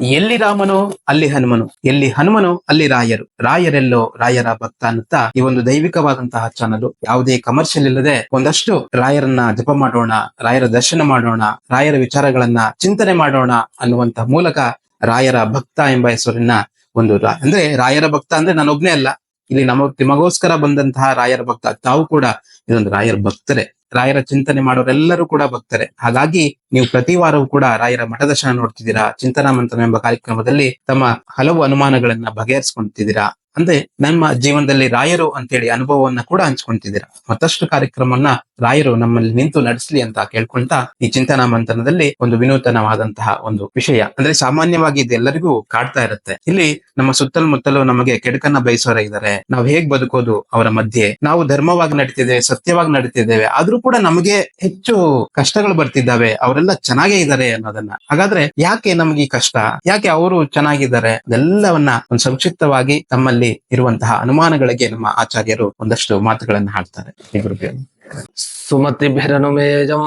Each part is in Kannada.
ಎಲ್ಲಿ ರಾಮನೋ ಅಲ್ಲಿ ಹನುಮನು, ಎಲ್ಲಿ ಹನುಮನೋ ಅಲ್ಲಿ ರಾಯರು. ರಾಯರೆಲ್ಲೋ ರಾಯರ ಭಕ್ತ ಅನ್ನುತ್ತಾ ಈ ಒಂದು ದೈವಿಕವಾದಂತಹ ಚಾನಲ್. ಯಾವುದೇ ಕಮರ್ಷಿಯಲ್ ಇಲ್ಲದೆ ಒಂದಷ್ಟು ರಾಯರನ್ನ ಜಪ ಮಾಡೋಣ, ರಾಯರ ದರ್ಶನ ಮಾಡೋಣ, ರಾಯರ ವಿಚಾರಗಳನ್ನ ಚಿಂತನೆ ಮಾಡೋಣ ಅನ್ನುವಂತಹ ಮೂಲಕ ರಾಯರ ಭಕ್ತ ಎಂಬ ಹೆಸರಿನ ಒಂದು ಅಂದ್ರೆ ರಾಯರ ಭಕ್ತ ಅಂದ್ರೆ ನಾನೊಬ್ನೇ ಅಲ್ಲ. ಇಲ್ಲಿ ನಮ್ಮ ನಿಮಗೋಸ್ಕರ ಬಂದಂತಹ ರಾಯರ ಭಕ್ತ, ತಾವು ಕೂಡ ಇದೊಂದು ರಾಯರ ಭಕ್ತರೇ. ರಾಯರ ಚಿಂತನೆ ಮಾಡೋರೆಲ್ಲರೂ ಕೂಡ ಭಕ್ತರೆ. ಹಾಗಾಗಿ ನೀವು ಪ್ರತಿ ವಾರವೂ ಕೂಡ ರಾಯರ ಮಠದರ್ಶನ ನೋಡ್ತಿದ್ದೀರಾ, ಚಿಂತನಾ ಮಂತ್ರ ಎಂಬ ಕಾರ್ಯಕ್ರಮದಲ್ಲಿ ತಮ್ಮ ಹಲವು ಅನುಮಾನಗಳನ್ನ ಬಗೆಹರಿಸ್ಕೊಂತಿದ್ದೀರಾ, ಅಂದ್ರೆ ನಮ್ಮ ಜೀವನದಲ್ಲಿ ರಾಯರು ಅಂತೇಳಿ ಅನುಭವವನ್ನ ಕೂಡ ಹಂಚ್ಕೊಂತಿದ್ದೀರಾ. ಮತ್ತಷ್ಟು ಕಾರ್ಯಕ್ರಮವನ್ನ ರಾಯರು ನಮ್ಮಲ್ಲಿ ನಿಂತು ನಡೆಸಲಿ ಅಂತ ಕೇಳ್ಕೊಳ್ತಾ ಈ ಚಿಂತನಾ ಮಂಥನದಲ್ಲಿ ಒಂದು ವಿನೂತನವಾದಂತಹ ಒಂದು ವಿಷಯ. ಅಂದ್ರೆ ಸಾಮಾನ್ಯವಾಗಿ ಇದೆಲ್ಲರಿಗೂ ಕಾಡ್ತಾ ಇರುತ್ತೆ. ಇಲ್ಲಿ ನಮ್ಮ ಸುತ್ತಮುತ್ತಲು ನಮಗೆ ಕೆಡಕನ್ನ ಬಯಸೋರ ಇದ್ದಾರೆ. ನಾವು ಹೇಗ್ ಬದುಕೋದು ಅವರ ಮಧ್ಯೆ? ನಾವು ಧರ್ಮವಾಗಿ ನಡೀತಿದ್ದೇವೆ, ಸತ್ಯವಾಗಿ ನಡೀತಿದ್ದೇವೆ. ಆದ್ರೂ ಕೂಡ ನಮಗೆ ಹೆಚ್ಚು ಕಷ್ಟಗಳು ಬರ್ತಿದ್ದಾವೆ. ಅವರೆಲ್ಲ ಚೆನ್ನಾಗೇ ಇದ್ದಾರೆ ಅನ್ನೋದನ್ನ. ಹಾಗಾದ್ರೆ ಯಾಕೆ ನಮ್ಗೆ ಈ ಕಷ್ಟ? ಯಾಕೆ ಅವರು ಚೆನ್ನಾಗಿದ್ದಾರೆ? ಅದೆಲ್ಲವನ್ನ ಒಂದು ಸಂಕ್ಷಿಪ್ತವಾಗಿ ತಮ್ಮಲ್ಲಿ ಇರುವಂತಹ ಅನುಮಾನಗಳಿಗೆ ನಮ್ಮ ಆಚಾರ್ಯರು ಒಂದಷ್ಟು ಮಾತುಗಳನ್ನ ಹಾಡ್ತಾರೆ. ಈ ಗುರುಭ್ಯೋ ನಮಃ. ಸುಮತಿಭಿರನುಮೇಜಂ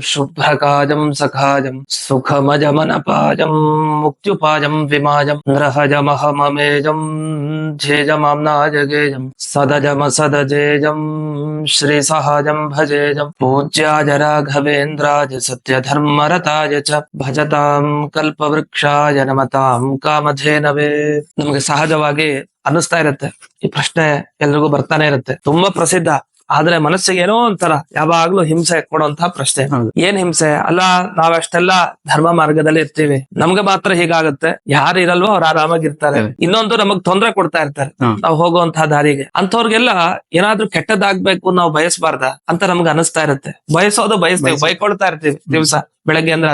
ಶುಭ್ರಕಾಜಂ ಸಖಾಜಂ ಸುಖಮಜಮನಪಾಜಂ ಮುಕ್ತ್ಯುಪಾಜಂ ವಿಮಾಜಂ ನೃಹಜಮಹಮಮೇಜಂ ಝೇಜಮಾಮ್ನಾಜಗೇಜಂ ಸದಜಮ ಸದಜೇಜಂ ಶ್ರೀ ಸಹಜಂ ಭಜೇಜಂ ಪೂಜ್ಯಾಯ ರಾಘವೇಂದ್ರಾಯ ಸತ್ಯಧರ್ಮರತಾಯ ಚ ಭಜತಾಂ ಕಲ್ಪವೃಕ್ಷಾಯ ನಮತಾಂ ಕಾಮಧೇನವೇ ನಮಗೆ ಸಹಜವಾಗಿ ಅನ್ನಿಸ್ತಾ ಇರುತ್ತೆ ಈ ಪ್ರಶ್ನೆ ಎಲ್ರಿಗೂ ಬರ್ತಾನೆ ಇರುತ್ತೆ ತುಂಬಾ ಪ್ರಸಿದ್ಧ ಆದ್ರೆ ಮನಸ್ಸಿಗೆ ಏನೋ ಒಂಥರ ಯಾವಾಗ್ಲೂ ಹಿಂಸೆ ಕೊಡುವಂತಹ ಪ್ರಶ್ನೆ. ಏನ್ ಹಿಂಸೆ? ಅಲ್ಲ ನಾವೆಷ್ಟೆಲ್ಲ ಧರ್ಮ ಮಾರ್ಗದಲ್ಲಿ ಇರ್ತೀವಿ. ನಮ್ಗೆ ಮಾತ್ರ ಹೀಗಾಗುತ್ತೆ. ಯಾರು ಇರಲ್ವೋ ಅವ್ರು ಆರಾಮಾಗಿ ಇರ್ತಾರೆ ಇನ್ನೊಂದು ನಮಗ್ ತೊಂದರೆ ಕೊಡ್ತಾ ಇರ್ತಾರೆ. ನಾವು ಹೋಗುವಂತಹ ದಾರಿಗೆ. ಅಂತವ್ರಿಗೆಲ್ಲ ಏನಾದ್ರೂ ಕೆಟ್ಟದಾಗ್ಬೇಕು ನಾವು ಬಯಸಬಾರ್ದ ಅಂತ ನಮ್ಗೆ ಅನಿಸ್ತಾ ಇರುತ್ತೆ. ಬಯಸೋದು ಬಯಸ್ತೇವೆ. ಬೈಕೊಳ್ತಾ ಇರ್ತೀವಿ ದಿವಸ ಬೆಳಗ್ಗೆ ಅಂದ್ರೆ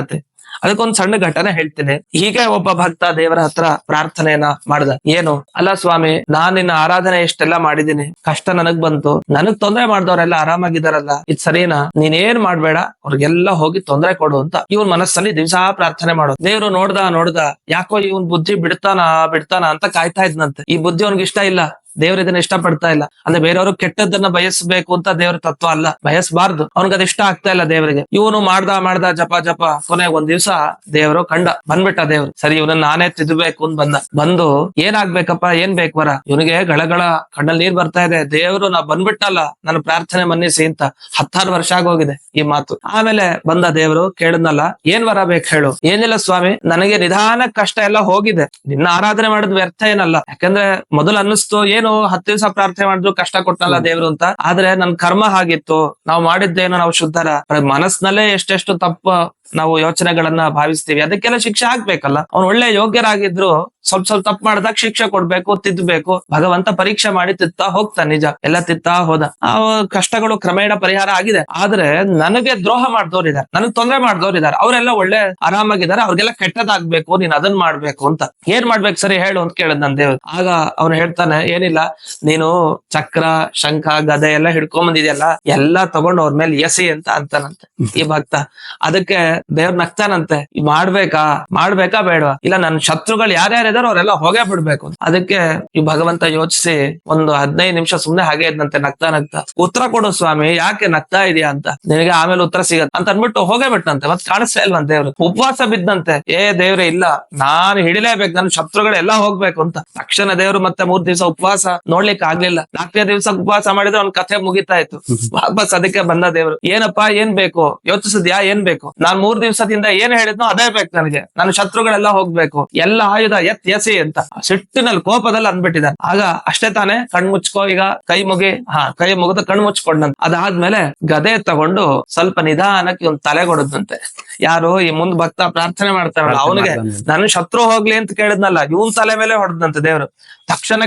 ಅದಕ್ಕೊಂದ್ ಸಣ್ಣ ಘಟನೆ ಹೇಳ್ತೇನೆ. ಹೀಗೆ ಒಬ್ಬ ಭಕ್ತ ದೇವರ ಹತ್ರ ಪ್ರಾರ್ಥನೆಯನ್ನ ಮಾಡ್ದ. ಏನು? ಅಲ್ಲ ಸ್ವಾಮಿ, ನಾನ್ ನಿನ್ನ ಆರಾಧನೆ ಇಷ್ಟೆಲ್ಲಾ ಮಾಡಿದೀನಿ. ಕಷ್ಟ ನನಗ್ ಬಂತು. ನನಗ್ ತೊಂದರೆ ಮಾಡ್ದವ್ರೆಲ್ಲ ಆರಾಮಾಗಿದಾರಲ್ಲ. ಇದ್ ಸರಿನಾ? ನೀನ್ ಏನ್ ಮಾಡ್ಬೇಡ. ಅವ್ರಿಗೆಲ್ಲ ಹೋಗಿ ತೊಂದರೆ ಕೊಡು ಅಂತ ಇವನ್ ಮನಸ್ಸಲ್ಲಿ ದಿವಸ ಪ್ರಾರ್ಥನೆ ಮಾಡೋದು. ದೇವ್ರು ನೋಡ್ದ ನೋಡ್ದ, ಯಾಕೋ ಇವನ್ ಬುದ್ಧಿ ಬಿಡ್ತಾನ ಬಿಡ್ತಾನ ಅಂತ ಕಾಯ್ತಾ ಇದ್ನಂತೆ. ಈ ಬುದ್ಧಿ ಅವ್ನಿಗೆ ಇಷ್ಟ ಇಲ್ಲ. ದೇವ್ರ ಇದನ್ನ ಇಷ್ಟ ಪಡ್ತಾ ಇಲ್ಲ. ಅಂದ್ರೆ ಬೇರೆಯವರು ಕೆಟ್ಟದ್ದನ್ನ ಬಯಸ್ಬೇಕು ಅಂತ ದೇವ್ರ ತತ್ವ ಅಲ್ಲ. ಬಯಸಬಾರ್ದು. ಅವ್ನಿಗೆ ಅದ ಇಷ್ಟ ಆಗ್ತಾ ಇಲ್ಲ ದೇವರಿಗೆ. ಇವನು ಮಾಡ್ದ ಮಾಡ್ದ ಜಪ ಜಪ ಕೊನೆಗೆ ಒಂದ್ ದಿವ್ಸ ದೇವರು ಕಂಡ. ಬಂದ್ಬಿಟ್ಟ ದೇವ್ರು. ಸರಿ, ಇವನನ್ನ ನಾನೇ ತಿದ್ಬೇಕು ಅಂತ ಬಂದ. ಬಂದು ಏನಾಗ್ಬೇಕಪ್ಪ? ಏನ್ ಬೇಕು ವರ? ಇವನಿಗೆ ಗಳಗಳ ಕಣ್ಣಲ್ಲಿ ನೀರ್ ಬರ್ತಾ ಇದೆ. ದೇವ್ರು, ನಾ ಬಂದ್ಬಿಟ್ಟಲ್ಲ. ನನ್ನ ಪ್ರಾರ್ಥನೆ ಮನ್ನಿಸಿ ಅಂತ ಹತ್ತಾರು ವರ್ಷ ಆಗೋಗಿದೆ ಈ ಮಾತು. ಆಮೇಲೆ ಬಂದ ದೇವರು ಕೇಳಿದ್ನಲ್ಲ, ಏನ್ ವರ ಬೇಕು ಹೇಳು? ಏನಿಲ್ಲ ಸ್ವಾಮಿ, ನನಗೆ ನಿಧಾನ ಕಷ್ಟ ಎಲ್ಲ ಹೋಗಿದೆ. ನಿನ್ನ ಆರಾಧನೆ ಮಾಡಿದ್ ವ್ಯರ್ಥ ಏನಲ್ಲ. ಯಾಕಂದ್ರೆ ಮೊದಲು ಅನ್ನಿಸ್ತು, ಏನು ಹತ್ತು ದಿವಸ ಪ್ರಾರ್ಥನೆ ಮಾಡಿದ್ರು ಕಷ್ಟ ಕೊಟ್ಟನಲ್ಲ ದೇವ್ರು ಅಂತ. ಆದ್ರೆ ನನ್ ಕರ್ಮ ಹಾಗಿತ್ತು. ನಾವು ಮಾಡಿದ್ದೇನೋ ನಾವು ಶುದ್ಧರ. ಮನಸ್ನಲ್ಲೇ ಎಷ್ಟೆಷ್ಟು ತಪ್ಪು ನಾವು ಯೋಚನೆಗಳನ್ನ ಭಾವಿಸ್ತೀವಿ. ಅದಕ್ಕೆಲ್ಲ ಶಿಕ್ಷೆ ಆಗ್ಬೇಕಲ್ಲ. ಅವ್ನು ಒಳ್ಳೆ ಯೋಗ್ಯರಾಗಿದ್ರು ಸ್ವಲ್ಪ ಸ್ವಲ್ಪ ತಪ್ಪು ಮಾಡಿದಾಗ ಶಿಕ್ಷೆ ಕೊಡ್ಬೇಕು ತಿದ್ದಬೇಕು ಭಗವಂತ ಪರೀಕ್ಷೆ ಮಾಡಿ ತಿತ್ತಾ ಹೋಗ್ತಾನೆ ನಿಜ. ಎಲ್ಲ ತಿತ್ತಾ ಹೋದ. ಆ ಕಷ್ಟಗಳು ಕ್ರಮೇಣ ಪರಿಹಾರ ಆಗಿದೆ. ಆದ್ರೆ ನನಗೆ ದ್ರೋಹ ಮಾಡಿದವ್ರಿದ್ದಾರೆ ನನಗ್ ತೊಂದರೆ ಮಾಡಿದವ್ರಿದ್ದಾರೆ ಅವರೆಲ್ಲ ಒಳ್ಳೆ ಆರಾಮಾಗಿದ್ದಾರೆ. ಅವ್ರಿಗೆಲ್ಲ ಕೆಟ್ಟದಾಗ್ಬೇಕು. ನೀನ್ ಅದನ್ ಮಾಡ್ಬೇಕು ಅಂತ. ಏನ್ ಮಾಡ್ಬೇಕು? ಸರಿ ಹೇಳು ಅಂತ ಕೇಳಿದ್ ನನ್ ದೇವ್ರು. ಆಗ ಅವ್ನು ಹೇಳ್ತಾನೆ ಏನಿಲ್ಲ. ನೀನು ಚಕ್ರ, ಶಂಖ, ಗದೆ ಎಲ್ಲ ಹಿಡ್ಕೊಂಡ್ ಬಂದಿದ್ಯಲ್ಲ, ಎಲ್ಲಾ ತಗೊಂಡು ಅವ್ರ ಮೇಲೆ ಎಸಿ ಅಂತ ಅಂತಾನಂತೆ ಈ ಭಕ್ತ. ಅದಕ್ಕೆ ದೇವ್ರ ನಗ್ತಾನಂತೆ. ಮಾಡ್ಬೇಕಾ? ಮಾಡ್ಬೇಕಾ ಬೇಡವಾ? ಇಲ್ಲ ನನ್ನ ಶತ್ರುಗಳು ಯಾರ್ಯಾರಿದಾರೋ ಅವರೆಲ್ಲ ಹೋಗೇ ಬಿಡ್ಬೇಕು. ಅದಕ್ಕೆ ಈ ಭಗವಂತ ಯೋಚಿಸಿ ಒಂದು ಹದಿನೈದು ನಿಮಿಷ ಸುಮ್ನೆ ಹಾಗೆ ಇದ್ನಂತೆ, ನಗ್ತಾ ನಗ್ತಾ. ಉತ್ತರ ಕೊಡು ಸ್ವಾಮಿ, ಯಾಕೆ ನಗ್ತಾ ಇದೆಯಾ ಅಂತ? ನಿನಗೆ ಆಮೇಲೆ ಉತ್ತರ ಸಿಗತ್ತೆ. ಅಂತ ಅನ್ಬಿಟ್ಟು ಹೋಗೇ ಬಿಟ್ನಂತೆ. ಮತ್ ಕಾಣಿಸ್ತಾ ಇಲ್ವಂತ ದೇವ್ರು. ಉಪವಾಸ ಬಿದ್ದಂತೆ ಏ ದೇವ್ರೆ, ಇಲ್ಲ. ನಾನು ಹಿಡಿಲೇಬೇಕು. ನನ್ನ ಶತ್ರುಗಳೆಲ್ಲ ಹೋಗ್ಬೇಕು ಅಂತ. ತಕ್ಷಣ ದೇವ್ರು ಮತ್ತೆ ಮೂರ್ ದಿವಸ ಉಪವಾಸ ನೋಡ್ಲಿಕ್ಕೆ ಆಗ್ಲಿಲ್ಲ. ನಾಲ್ಕನೇ ದಿವಸ ಉಪವಾಸ ಮಾಡಿದ್ರೆ ಅವ್ನ ಕಥೆ ಮುಗಿತಾ ಇತ್ತು. ವಾಪಸ್ ಅದಕ್ಕೆ ಬಂದ ದೇವರು. ಏನಪ್ಪಾ ಏನ್ ಬೇಕು? ಯೋಚಿಸಿದ್ಯಾ ಏನ್ ಬೇಕು? ನಾನ್ ಮೂರ್ ದಿವಸದಿಂದ ಏನ್ ಹೇಳಿದ್ನೋ ಅದೇ ಬೇಕು ನನಗೆ. ನನ್ನ ಶತ್ರುಗಳೆಲ್ಲ ಹೋಗ್ಬೇಕು. ಎಲ್ಲ ಆಯುಧ ಎತ್ ಎಸಿ ಅಂತ. ಸಿಟ್ಟಿನಲ್ಲಿ ಕೋಪದಲ್ಲಿ ಅಂದ್ಬಿಟ್ಟಿದ್ದಾನೆ. ಆಗ ಅಷ್ಟೇ ತಾನೆ ಕಣ್ ಮುಚ್ಕೋ ಈಗ ಕೈ ಮುಗಿ. ಹಾ ಕೈ ಮುಗಿದ ಕಣ್ ಮುಚ್ಕೊಂಡಂತ. ಅದಾದ್ಮೇಲೆ ಗದೆ ತಗೊಂಡು ಸ್ವಲ್ಪ ನಿಧಾನಕ್ಕೆ ಒಂದ್ ತಲೆ ಕೊಡದಂತೆ ಯಾರು ಈ ಮುಂದ್ ಭಕ್ತ ಪ್ರಾರ್ಥನೆ ಮಾಡ್ತಾರಲ್ಲ ಅವನಿಗೆ ನನ್ನ ಶತ್ರು ಹೋಗ್ಲಿ ಅಂತ ಕೇಳಿದ್ನಲ್ಲ ಇವನ್ ತಲೆ ಮೇಲೆ ಹೊಡೆದಂತೆ ದೇವ್ರು. ತಕ್ಷಣ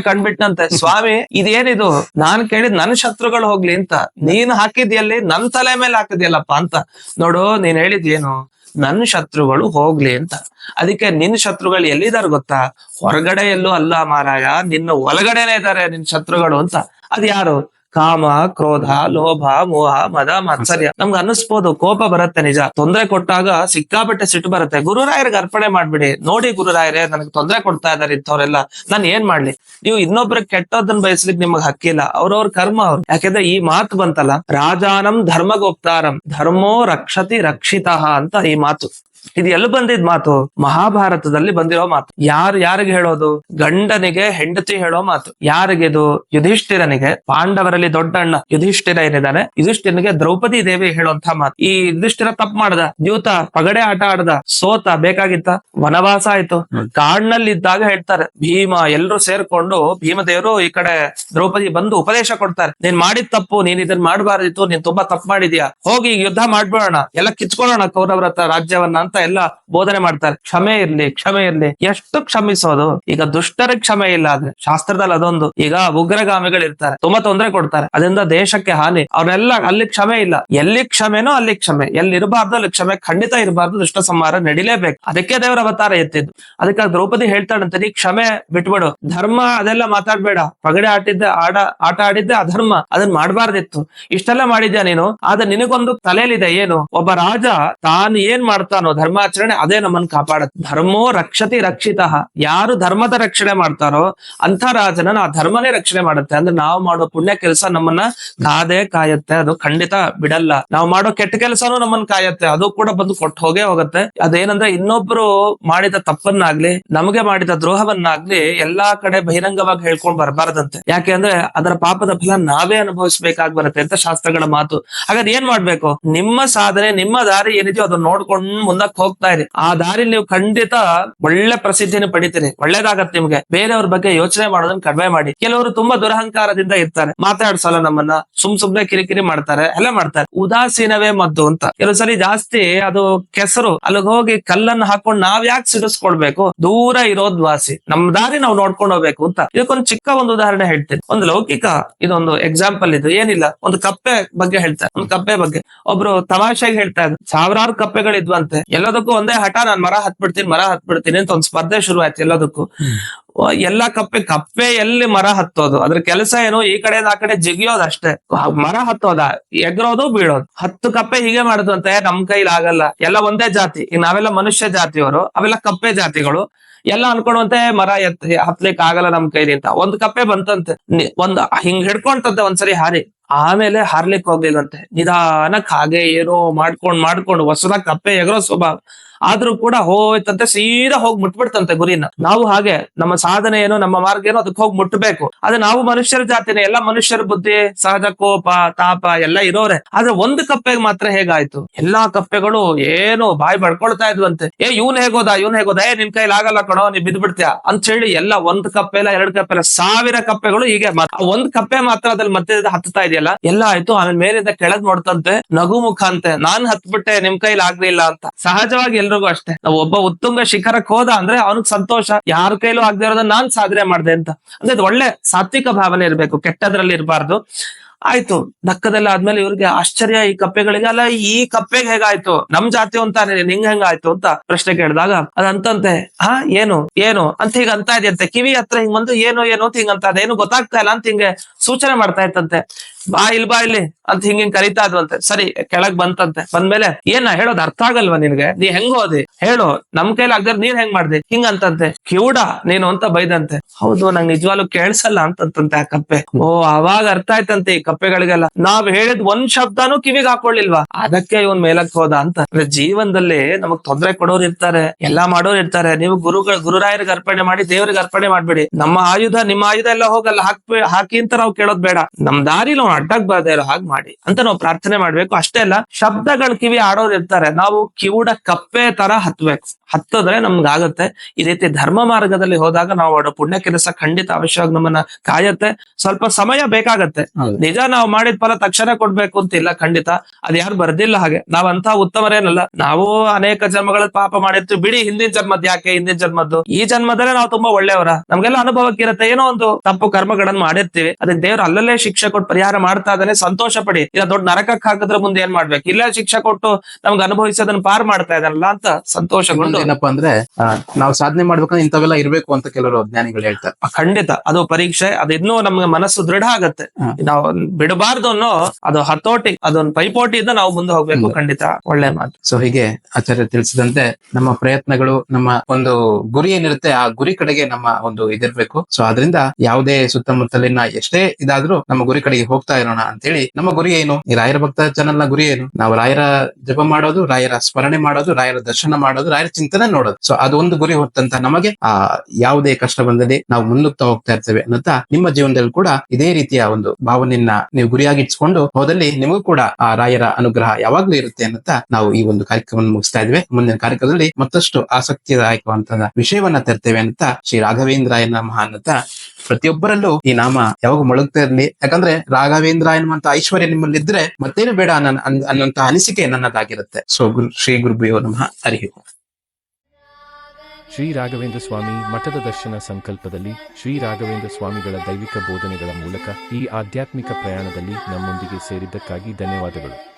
ಕಂಡ್ಬಿಟ್ನಂತೆ ಸ್ವಾಮಿ, ಇದೇನಿದು? ನಾನ್ ಕೇಳಿದ್ ನನ್ ಶತ್ರುಗಳು ಹೋಗ್ಲಿ ಅಂತ. ನೀನ್ ಹಾಕಿದ್ಯಲ್ಲಿ, ನನ್ ತಲೆ ಮೇಲೆ ಹಾಕಿದ್ಯಲ್ಲಪ್ಪ ಅಂತ. ನೋಡು, ನೀನ್ ಹೇಳಿದ್ಯೇನು? ನನ್ ಶತ್ರುಗಳು ಹೋಗ್ಲಿ ಅಂತ. ಅದಕ್ಕೆ ನಿನ್ ಶತ್ರುಗಳು ಎಲ್ಲಿದ್ದಾರೆ ಗೊತ್ತಾ? ಹೊರಗಡೆ ಎಲ್ಲೂ ಅಲ್ಲ ಮಾರಾಯ, ನಿನ್ನ ಒಳಗಡೆನೆ ಇದಾರೆ ನಿನ್ ಶತ್ರುಗಳು ಅಂತ. ಅದ್ ಯಾರು ಕಾಮ ಕ್ರೋಧ ಲೋಭ ಮೋಹ ಮದ ಮಾತ್ಸರ್ಯ. ನಮ್ಗೆ ಅನ್ನಿಸ್ಬೋದು ಕೋಪ ಬರುತ್ತೆ ನಿಜ. ತೊಂದರೆ ಕೊಟ್ಟಾಗ ಸಿಕ್ಕಾಪಟ್ಟೆ ಸಿಟ್ಟು ಬರುತ್ತೆ. ಗುರುರಾಯರಿಗೆ ಅರ್ಪಣೆ ಮಾಡ್ಬಿಡಿ. ನೋಡಿ ಗುರುರಾಯರೇ ನನಗೆ ತೊಂದರೆ ಕೊಡ್ತಾ ಇದಾರೆ ಇಂಥವ್ರೆಲ್ಲ. ನಾನು ಏನ್ ಮಾಡ್ಲಿ? ನೀವು ಇನ್ನೊಬ್ರ ಕೆಟ್ಟದನ್ನ ಬಯಸ್ಲಿಕ್ಕೆ ನಿಮಗೆ ಹಕ್ಕಿಲ್ಲ. ಅವ್ರವ್ರ ಕರ್ಮ ಅವ್ರು. ಯಾಕೆಂದ್ರೆ ಈ ಮಾತು ಬಂತಲ್ಲ ರಾಜಾನಂ ಧರ್ಮಗೋಪ್ತಾರಂ. ಧರ್ಮೋ ರಕ್ಷತಿ ರಕ್ಷಿತ ಅಂತ ಈ ಮಾತು. ಇದು ಎಲ್ಲಿ ಬಂದಿದ್ ಮಾತು? ಮಹಾಭಾರತದಲ್ಲಿ ಬಂದಿರೋ ಮಾತು. ಯಾರು ಯಾರಿಗೆ ಹೇಳೋದು? ಗಂಡನಿಗೆ ಹೆಂಡತಿ ಹೇಳೋ ಮಾತು. ಯಾರಿಗಿದು ಯುಧಿಷ್ಠಿರನಿಗೆ. ಪಾಂಡವರಲ್ಲಿ ದೊಡ್ಡ ಅಣ್ಣ ಯುಧಿಷ್ಠಿರ ಏನಿದ್ದಾನೆ ಯುಧಿಷ್ಠಿರನಿಗೆ ದ್ರೌಪದಿ ದೇವಿ ಹೇಳುವಂತ ಮಾತು. ಈ ಯುಧಿಷ್ಠಿರ ತಪ್ಪು ಮಾಡದ. ದ್ಯೂತ ಪಗಡೆ ಆಟ ಆಡದ. ಸೋತ ಬೇಕಾಗಿತ್ತ? ವನವಾಸ ಆಯ್ತು. ಕಾಡ್ನಲ್ಲಿ ಇದ್ದಾಗ ಹೇಳ್ತಾರೆ ಭೀಮ ಎಲ್ರು ಸೇರ್ಕೊಂಡು ಭೀಮದೇವರು ಈ ಕಡೆ ದ್ರೌಪದಿ ಬಂದು ಉಪದೇಶ ಕೊಡ್ತಾರೆ. ನೀನ್ ಮಾಡಿದ ತಪ್ಪು ನೀನ್ ಇದನ್ನ ಮಾಡಬಾರ್ದಿತ್ತು ನೀನ್ ತುಂಬಾ ತಪ್ಪು ಮಾಡಿದ್ಯಾ? ಹೋಗಿ ಯುದ್ಧ ಮಾಡ್ಬಿಡೋಣ. ಎಲ್ಲ ಕಿಚ್ಕೊಳ್ಳೋಣ ಕೌರವರ ರಾಜ್ಯವನ್ನ ಅಂತ ಎಲ್ಲ ಬೋಧನೆ ಮಾಡ್ತಾರೆ. ಕ್ಷಮೆ ಇರ್ಲಿ ಕ್ಷಮೆ ಇರ್ಲಿ. ಎಷ್ಟು ಕ್ಷಮಿಸೋದು? ಈಗ ದುಷ್ಟರ ಕ್ಷಮೆ ಇಲ್ಲ ಆದ್ರೆ. ಶಾಸ್ತ್ರದಲ್ಲಿ ಅದೊಂದು. ಈಗ ಉಗ್ರಗಾಮಿಗಳು ಇರ್ತಾರೆ ತುಂಬಾ ತೊಂದರೆ ಕೊಡ್ತಾರೆ. ಅದರಿಂದ ದೇಶಕ್ಕೆ ಹಾನಿ. ಅವ್ರನ್ನೆಲ್ಲ ಅಲ್ಲಿ ಕ್ಷಮೆ ಇಲ್ಲ. ಎಲ್ಲಿ ಕ್ಷಮೆನೋ ಅಲ್ಲಿ ಕ್ಷಮೆ. ಎಲ್ಲಿ ಇರಬಾರ್ದು ಅಲ್ಲಿ ಕ್ಷಮೆ. ಖಂಡಿತ ಇರಬಾರ್ದು. ದುಷ್ಟ ಸಂಹಾರ ನಡಿಲೇಬೇಕು. ಅದಕ್ಕೆ ದೇವರ ಅವತಾರ ಎತ್ತಿದ್ದು. ಅದಕ್ಕೆ ದ್ರೌಪದಿ ಹೇಳ್ತಾಳಂತೆ ನೀ ಕ್ಷಮೆ ಬಿಟ್ಬಿಡು. ಧರ್ಮ ಅದೆಲ್ಲ ಮಾತಾಡ್ಬೇಡ. ಪಗಡೆ ಆಟಿದ್ದ, ಆಡ, ಆಟ ಆಡಿದ್ದೆ ಅಧರ್ಮ. ಅದನ್ನ ಮಾಡಬಾರ್ದಿತ್ತು. ಇಷ್ಟೆಲ್ಲ ಮಾಡಿದ್ಯಾ ನೀನು? ಆದ್ರೆ ನಿನಗೊಂದು ತಲೆಯಲ್ಲಿದೆ ಏನು? ಒಬ್ಬ ರಾಜ ತಾನು ಏನ್ ಮಾಡ್ತಾನೋ ಧರ್ಮಾಚರಣೆ ಅದೇ ನಮ್ಮನ್ನ ಕಾಪಾಡುತ್ತೆ. ಧರ್ಮೋ ರಕ್ಷತಿ ರಕ್ಷಿತ. ಯಾರು ಧರ್ಮದ ರಕ್ಷಣೆ ಮಾಡ್ತಾರೋ ಅಂತ ರಾಜನ ಆ ಧರ್ಮನೇ ರಕ್ಷಣೆ ಮಾಡುತ್ತೆ. ಅಂದ್ರೆ ನಾವು ಮಾಡೋ ಪುಣ್ಯ ಕೆಲಸ ನಮ್ಮನ್ನ ಕಾದೇ ಕಾಯತ್ತೆ. ಅದು ಖಂಡಿತ ಬಿಡಲ್ಲ. ನಾವು ಮಾಡೋ ಕೆಟ್ಟ ಕೆಲಸನೂ ನಮ್ಮನ್ನ ಕಾಯತ್ತೆ. ಅದು ಕೂಡ ಬಂದು ಕೊಟ್ಟು ಹೋಗೇ ಹೋಗುತ್ತೆ. ಅದೇನಂದ್ರೆ ಇನ್ನೊಬ್ರು ಮಾಡಿದ ತಪ್ಪನ್ನಾಗ್ಲಿ, ನಮಗೆ ಮಾಡಿದ ದ್ರೋಹವನ್ನಾಗ್ಲಿ ಎಲ್ಲಾ ಕಡೆ ಬಹಿರಂಗವಾಗಿ ಹೇಳ್ಕೊಂಡ್ ಬರಬಾರದಂತೆ. ಯಾಕೆ ಅಂದ್ರೆ ಅದರ ಪಾಪದ ಫಲ ನಾವೇ ಅನುಭವಿಸಬೇಕಾಗಿ ಬರುತ್ತೆ ಅಂತ ಶಾಸ್ತ್ರಗಳ ಮಾತು. ಹಾಗಾದ್ರೆ ಏನ್ ಮಾಡ್ಬೇಕು? ನಿಮ್ಮ ಸಾಧನೆ, ನಿಮ್ಮ ದಾರಿ ಏನಿದೆಯೋ ಅದನ್ನ ನೋಡ್ಕೊಂಡು ಮುಂದಕ್ಕೆ ಹೋಗ್ತಾ ಇರಿ. ಆ ದಾರಿ ನೀವು ಖಂಡಿತ ಒಳ್ಳೆ ಪ್ರಸಿದ್ಧಿನ ಪಡಿತೀರಿ. ಒಳ್ಳೇದಾಗತ್ತೆ ನಿಮ್ಗೆ. ಬೇರೆಯವ್ರ ಬಗ್ಗೆ ಯೋಚನೆ ಮಾಡೋದನ್ನ ಕಡಿಮೆ ಮಾಡಿ. ಕೆಲವರು ತುಂಬಾ ದುರಹಂಕಾರದಿಂದ ಇರ್ತಾರೆ. ಮಾತಾಡ್ಸಲ್ಲ ನಮ್ಮನ್ನ. ಸುಮ್ ಸುಮ್ನೆ ಕಿರಿಕಿರಿ ಮಾಡ್ತಾರೆ. ಎಲ್ಲ ಮಾಡ್ತಾರೆ. ಉದಾಸೀನವೇ ಮದ್ದು ಅಂತ. ಕೆಲವು ಜಾಸ್ತಿ ಅದು ಕೆಸರು. ಅಲ್ಲಿಗೆ ಹೋಗಿ ಕಲ್ಲನ್ನ ಹಾಕೊಂಡು ನಾವ್ ಯಾಕೆ ಸಿಡಿಸ್ಕೊಳ್ಬೇಕು ದೂರ ಇರೋದ್ ವಾಸಿ. ನಮ್ ದಾರಿ ನಾವು ನೋಡ್ಕೊಂಡು ಹೋಗ್ಬೇಕು ಅಂತ. ಇದಕ್ಕೊಂದು ಚಿಕ್ಕ ಒಂದು ಉದಾಹರಣೆ ಹೇಳ್ತೀನಿ. ಒಂದು ಲೌಕಿಕ ಇದೊಂದು ಎಕ್ಸಾಂಪಲ್ ಇದು. ಏನಿಲ್ಲ. ಒಂದು ಕಪ್ಪೆ ಬಗ್ಗೆ ಹೇಳ್ತಾರೆ. ಒಂದು ಕಪ್ಪೆ ಬಗ್ಗೆ. ಒಬ್ರು ತಮಾಷೆಗೆ ಹೇಳ್ತಾ ಇದ್ರು. ಸಾವಿರಾರು ಕಪ್ಪೆಗಳಿದ್ವಂತೆ. ಎಲ್ಲದಕ್ಕೂ ಒಂದೇ ಹಠ, ನಾನ್ ಮರ ಹತ್ಬಿಡ್ತೀನಿ ಮರ ಹತ್ಬಿಡ್ತೀನಿ ಅಂತ ಒಂದು ಸ್ಪರ್ಧೆ ಶುರು ಆಯ್ತು ಎಲ್ಲದಕ್ಕೂ. ಎಲ್ಲಾ ಕಪ್ಪೆ ಕಪ್ಪೆ ಎಲ್ಲಿ ಮರ ಹತ್ತೋದು? ಅದ್ರ ಕೆಲಸ ಏನು? ಈ ಕಡೆ ಆ ಕಡೆ ಜಿಗಿಯೋದು ಅಷ್ಟೇ. ಮರ ಹತ್ತೋದ? ಎಗ್ರೋದು, ಬೀಳೋದು. ಹತ್ತು ಕಪ್ಪೆ ಹೀಗೆ ಮಾಡುದಂತೆ ನಮ್ ಕೈಲಿ ಆಗಲ್ಲ. ಎಲ್ಲ ಒಂದೇ ಜಾತಿ. ಈಗ ನಾವೆಲ್ಲ ಮನುಷ್ಯ ಜಾತಿಯವರು. ಅವೆಲ್ಲ ಕಪ್ಪೆ ಜಾತಿಗಳು. ಎಲ್ಲ ಅನ್ಕೊಂಡಂತೆ ಮರ ಎತ್ ಹತ್ಲಿಕ್ ಆಗಲ್ಲ ನಮ್ ಕೈಲಿ ಅಂತ. ಒಂದ್ ಕಪ್ಪೆ ಬಂತಂತೆ. ಒಂದ್, ಹಿಂಗ್ ಹಿಡ್ಕೊಂತಂತೆ ಒಂದ್ಸರಿ ಹಾರಿ. ಆಮೇಲೆ ಹಾರ್ಲಿಕ್ ಹೋಗ್ಲಿಲ್ವಂತೆ. ನಿಧಾನಕ್ ಹಾಗೆ ಏನೋ ಮಾಡ್ಕೊಂಡ್ ಮಾಡ್ಕೊಂಡು ಹೊಸದಾಗ ಕಪ್ಪೆ ಎಗರೋ ಸ್ವಭಾವ. ಆದ್ರೂ ಕೂಡ ಹೋಯ್ತಂತೆ, ಸೀದಾ ಹೋಗಿ ಮುಟ್ಬಿಡ್ತಂತೆ ಗುರಿನ. ನಾವು ಹಾಗೆ, ನಮ್ಮ ಸಾಧನೆ ಏನು ನಮ್ಮ ಮಾರ್ಗ ಏನು ಅದಕ್ಕೆ ಹೋಗಿ ಮುಟ್ಟಬೇಕು ಆದ್ರೆ ನಾವು ಮನುಷ್ಯರ ಜಾತಿನೇ, ಎಲ್ಲ ಮನುಷ್ಯರ ಬುದ್ಧಿ, ಸಹಜ ಕೋಪ, ತಾಪ, ಎಲ್ಲ ಇರೋರೆ. ಆದ್ರೆ ಒಂದು ಕಪ್ಪೆಗೆ ಮಾತ್ರ ಹೇಗಾಯ್ತು? ಎಲ್ಲಾ ಕಪ್ಪೆಗಳು ಏನು ಬಾಯಿ ಬಡ್ಕೊಳ್ತಾ ಇದ್ವಂತೆ. ಏ, ಇವ್ನ್ ಹೇಗೋದ ಇವ್ನ್ ಹೇಗೋದ? ಏ, ನಿನ್ ಕೈಲಿ ಆಗಲ್ಲ ಕಣೋ ನೀ ಬಿದ್ಬಿಡ್ತೀಯಾ? ಅಂತ ಹೇಳಿ ಎಲ್ಲ ಒಂದ್ ಕಪ್ಪೆ ಇಲ್ಲ ಎರಡ್ ಕಪ್ಪೆ ಇಲ್ಲ ಸಾವಿರ ಕಪ್ಪೆಗಳು ಹೀಗೆ ಒಂದ್ ಕಪ್ಪೆ ಮಾತ್ರ ಅದ್ರಲ್ಲಿ ಮತ್ತೆ ಹತ್ತಾ ಇದೆಯಲ್ಲ? ಎಲ್ಲ ಆಯ್ತು, ಆಮೇಲೆ ಮೇಲಿಂದ ಕೆಳಗ್ ನೋಡ್ತಂತೆ, ನಗು ಮುಖ ಅಂತೆ ನಾನ್ ಹತ್ಬಿಟ್ಟೆ, ನಿಮ್ ಕೈಲಿ ಆಗ್ಲಿಲ್ಲ ಅಂತ. ಸಹಜವಾಗಿ ಎಲ್ರಿಗೂ ಅಷ್ಟೇ. ನಾವು ಒಬ್ಬ ಉತ್ತುಂಗ ಶಿಖರಕ್ಕೆ ಹೋದ ಅಂದ್ರೆ ಅವನಿಗೆ ಸಂತೋಷ. ಯಾರ ಕೈಲೂ ಆಗದೆ ಇರೋದನ್ನ ನಾನ್ ಸಾಧನೆ ಮಾಡ್ದೆ ಅಂತ. ಅಂದ್ರೆ ಇದು ಒಳ್ಳೆ ಸಾತ್ವಿಕ ಭಾವನೆ ಇರ್ಬೇಕು, ಕೆಟ್ಟದ್ರಲ್ಲಿ ಇರಬಾರ್ದು. ಆಯ್ತು ದಕ್ಕದಲ್ಲಿ ಆದ್ಮೇಲೆ ಇವ್ರಿಗೆ ಆಶ್ಚರ್ಯ, ಈ ಕಪ್ಪೆಗಳಿಗೆ ಅಲ್ಲ, ಈ ಕಪ್ಪೆಗೆ ಹೇಗಾಯ್ತು? ನಮ್ ಜಾತಿ ಅಂತಾನೆ, ನಿಂಗ್ ಹೆಂಗಾಯ್ತು ಅಂತ ಪ್ರಶ್ನೆ ಕೇಳಿದಾಗ, ಅದಂತಂತೆ, ಹಾ, ಏನು ಏನು, ಅಂತ ಹೀಗ ಅಂತ ಇದೆಯಂತೆ. ಕಿವಿ ಹತ್ರ ಹಿಂಗ್ ಬಂದು, ಏನು ಏನು, ಅಂತ ಹಿಂಗಂತ ಅದೇನು ಗೊತ್ತಾಗ್ತಾ ಇಲ್ಲ ಅಂತ ಹಿಂಗೆ ಸೂಚನೆ ಮಾಡ್ತಾ ಇತ್ತಂತೆ. ಬಾ ಇಲ್ ಬಾ ಇಲ್ಲಿ ಅಂತ ಹಿಂಗ್ ಹಿಂಗ್ ಕರಿತಾ ಇದ್ವಂತೆ ಸರಿ, ಕೆಳಗ್ ಬಂತಂತೆ. ಬಂದ್ಮೇಲೆ ಏನ ಹೇಳೋದ್ ಅರ್ಥ ಆಗಲ್ವಾ ನಿನ್ಗೆ? ನೀ ಹೆಂಗ್ ಹೋದಿ? ಹೇಳು. ನಮ್ ಕೈಲಿ ಆಗದ್ರ ನೀನ್ ಹೆಂಗ್ ಮಾಡ್ದೆ? ಹಿಂಗ್ ಅಂತಂತೆ. ಕಿವುಡ ನೀನು ಅಂತ ಬೈದಂತೆ. ಹೌದು, ನಂಗ್ ನಿಜವಾಗ್ಲೂ ಕೇಳ್ಸಲ್ಲ ಅಂತಂತಂತೆ ಆ ಕಪ್ಪೆ. ಓ, ಅವಾಗ ಅರ್ಥ ಆಯ್ತಂತೆ ಈ ಕಪ್ಪೆಗಳಿಗೆಲ್ಲ. ನಾವ್ ಹೇಳಿದ್ ಒಂದ್ ಶಬ್ದನೂ ಕಿವಿಗ್ ಹಾಕೊಳ್ಳಿಲ್ವಾ ಅದಕ್ಕೆ ಇವನ್ ಮೇಲಕ್ ಹೋದ ಅಂತ. ಜೀವನದಲ್ಲಿ ನಮಗ್ ತೊಂದರೆ ಕೊಡೋರ್ ಇರ್ತಾರೆ, ಎಲ್ಲಾ ಮಾಡೋರ್ ಇರ್ತಾರೆ. ನೀವು ಗುರುಗಳ, ಗುರುರಾಯರಿಗೆ ಅರ್ಪಣೆ ಮಾಡಿ, ದೇವರಿಗೆ ಅರ್ಪಣೆ ಮಾಡ್ಬೇಡಿ. ನಮ್ಮ ಆಯುಧ, ನಿಮ್ಮ ಆಯುಧ ಎಲ್ಲ ಹೋಗಲ್ಲ. ಹಾಕ್ಬೇ, ಹಾಕಿ ಅಂತ ನಾವು ಕೇಳೋದ್ ಬೇಡ. ನಮ್ ದಾರಿ ಅಡ್ಡಕ್ ಬರ್ದೇ ಇರೋ ಹಾಗೆ ಮಾಡಿ ಅಂತ ನಾವು ಪ್ರಾರ್ಥನೆ ಮಾಡ್ಬೇಕು. ಅಷ್ಟೇ ಅಲ್ಲ ಶಬ್ದಗಳ ಕಿವಿ ಆಡೋರು ಇರ್ತಾರೆ. ನಾವು ಕಿವುಡ ಕಪ್ಪೆ ತರ ಹತ್ಬೇಕು. ಹತ್ತೋದ್ರೆ ನಮ್ಗಾಗತ್ತೆ ಈ ರೀತಿ ಧರ್ಮ ಮಾರ್ಗದಲ್ಲಿ ಹೋದಾಗ ನಾವು ಮಾಡೋ ಪುಣ್ಯ ಕೆಲಸ ಖಂಡಿತ ಅವಶ್ಯವಾಗಿ ನಮ್ಮನ್ನ ಕಾಯತ್ತೆ. ಸ್ವಲ್ಪ ಸಮಯ ಬೇಕಾಗತ್ತೆ. ನಿಜ ನಾವು ಮಾಡಿದ ಫಲ ತಕ್ಷಣ ಕೊಡ್ಬೇಕು ಅಂತ ಇಲ್ಲ ಖಂಡಿತ. ಅದ್ ಯಾರು ಬರ್ದಿಲ್ಲ ಹಾಗೆ. ನಾವಂತ ಉತ್ತಮರೇನಲ್ಲ. ನಾವು ಅನೇಕ ಜನ್ಮಗಳ ಪಾಪ ಮಾಡಿರ್ತೀವಿ ಬಿಡಿ ಹಿಂದಿನ ಜನ್ಮದ್ ಯಾಕೆ? ಹಿಂದಿನ ಜನ್ಮದ್ದು. ಈ ಜನ್ಮದಲ್ಲೇ ನಾವು ತುಂಬಾ ಒಳ್ಳೆಯವರ. ನಮ್ಗೆಲ್ಲ ಅನುಭವಕ್ಕೆ ಇರುತ್ತೆ ಏನೋ ಒಂದು ತಪ್ಪು ಕರ್ಮಗಳನ್ನು ಮಾಡಿರ್ತೀವಿ. ಅದಕ್ಕೆ ದೇವ್ರು ಅಲ್ಲಲ್ಲೇ ಶಿಕ್ಷೆ ಕೊಟ್ಟು ಪರಿಹಾರ ಮಾಡ್ತಾ ಇದ್ದಾನೆ ಸಂತೋಷ ಪಡಿ. ಇಲ್ಲ ದೊಡ್ಡ ನರಕಕ್ಕೆ ಹಾಕಿದ್ರೆ ಮುಂದೆ ಏನ್ ಮಾಡ್ಬೇಕು? ಇಲ್ಲ ಶಿಕ್ಷೆ ಕೊಟ್ಟು ನಮ್ಗೆ ಅನುಭವಿಸೋದನ್ನ ಪಾರ್ ಮಾಡ್ತಾ ಇದ್ದಾನಲ್ಲ ಅಂತ ಸಂತೋಷಗೊಂಡು ಏನಪ್ಪಾ ಅಂದ್ರೆ ನಾವು ಸಾಧನೆ ಮಾಡ್ಬೇಕಂದ್ರೆ ಇಂಥವೆಲ್ಲ ಇರ್ಬೇಕು ಅಂತ ಕೆಲವರು ಜ್ಞಾನಿಗಳು ಹೇಳ್ತಾರೆ. ಖಂಡಿತ. ಅದು ಪರೀಕ್ಷೆ ಅದು ಇನ್ನೂ ನಮ್ಗೆ ಮನಸ್ಸು ದೃಢ ಆಗತ್ತೆ. ನಾವು ಬಿಡಬಾರ್ದು ಅನ್ನೋ ಅದು ಹತೋಟಿ ಅದೊಂದು ಪೈಪೋಟಿಯಿಂದ ನಾವು ಮುಂದೆ ಹೋಗ್ಬೇಕು ಖಂಡಿತ. ಒಳ್ಳೆ ಮಾತು. ಸೊ ಹೀಗೆ ಆಚಾರ್ಯ ತಿಳಿಸಿದಂತೆ ನಮ್ಮ ಪ್ರಯತ್ನಗಳು ನಮ್ಮ ಒಂದು ಗುರಿ ಏನಿರುತ್ತೆ ಆ ಗುರಿ ಕಡೆಗೆ ನಮ್ಮ ಒಂದು ಇದಿರ್ಬೇಕು. ಸೊ ಅದರಿಂದ ಯಾವುದೇ ಸುತ್ತಮುತ್ತಲಿನ ಎಷ್ಟೇ ಇದಾದ್ರೂ ನಮ್ಮ ಗುರಿ ಕಡೆಗೆ ಹೋಗ್ತಾ ಹೋಗ್ತಾ ಇರೋಣ ಅಂತೇಳಿ ನಮ್ಮ ಗುರಿ ಏನು? ಈ ರಾಯರ ಭಕ್ತ ಚಾನಲ್ನ ಗುರಿ ಏನು? ನಾವು ರಾಯರ ಜಪ ಮಾಡೋದು, ರಾಯರ ಸ್ಮರಣೆ ಮಾಡೋದು, ರಾಯರ ದರ್ಶನ ಮಾಡೋದು, ರಾಯರ ಚಿಂತನೆ ನೋಡೋದು. ಸೊ ಅದು ಒಂದು ಗುರಿ ಹೊತ್ತಂತ ನಮಗೆ, ಆ, ಯಾವುದೇ ಕಷ್ಟ ಬಂದದೆ ನಾವು ಮುನ್ನುಗ್ತಾ ಹೋಗ್ತಾ ಇರ್ತೇವೆ ಅನ್ನುತ್ತಾ ನಿಮ್ಮ ಜೀವನದಲ್ಲಿ ಕೂಡ ಇದೇ ರೀತಿಯ ಒಂದು ಭಾವನೆಯನ್ನ ನೀವು ಗುರಿಯಾಗಿಟ್ಸ್ಕೊಂಡು ಹೋದಲ್ಲಿ ನಿಮಗೂ ಕೂಡ ಆ ರಾಯರ ಅನುಗ್ರಹ ಯಾವಾಗ್ಲೂ ಇರುತ್ತೆ ಅನ್ನುತ್ತಾ ನಾವು ಈ ಒಂದು ಕಾರ್ಯಕ್ರಮವನ್ನು ಮುಗಿಸ್ತಾ ಇದ್ವಿ ಮುಂದಿನ ಕಾರ್ಯಕ್ರಮದಲ್ಲಿ ಮತ್ತಷ್ಟು ಆಸಕ್ತಿದಾಯಕವಂತ ವಿಷಯವನ್ನ ತರ್ತೇವೆ ಅಂತ ಶ್ರೀ ರಾಘವೇಂದ್ರಾಯನ ಮಹಾನತ ಪ್ರತಿಯೊಬ್ಬರಲ್ಲೂ ಈ ನಾಮ ಯಾವಾಗ ಮೊಳಗ್ತಾ ಇರಲಿ. ಯಾಕಂದ್ರೆ ರಾಘವೇಂದ್ರ ಎನ್ನುವಂತ ಐಶ್ವರ್ಯ ನಿಮ್ಮಲ್ಲಿ ಇದ್ರೆ ಮತ್ತೇನು ಬೇಡ ನನ್ನ ಅನ್ನುವಂತ ಅನಿಸಿಕೆ ನನ್ನದಾಗಿರುತ್ತೆ. ಸೊ ಗುರು, ಶ್ರೀ ಗುರುಭ್ಯೋ ನಮಃ. ಓಂ. ಶ್ರೀ ರಾಘವೇಂದ್ರ ಸ್ವಾಮಿ ಮಠದ ದರ್ಶನ ಸಂಕಲ್ಪದಲ್ಲಿ ಶ್ರೀ ರಾಘವೇಂದ್ರ ಸ್ವಾಮಿಗಳ ದೈವಿಕ ಬೋಧನೆಗಳ ಮೂಲಕ ಈ ಆಧ್ಯಾತ್ಮಿಕ ಪ್ರಯಾಣದಲ್ಲಿ ನಮ್ಮೊಂದಿಗೆ ಸೇರಿದ್ದಕ್ಕಾಗಿ ಧನ್ಯವಾದಗಳು.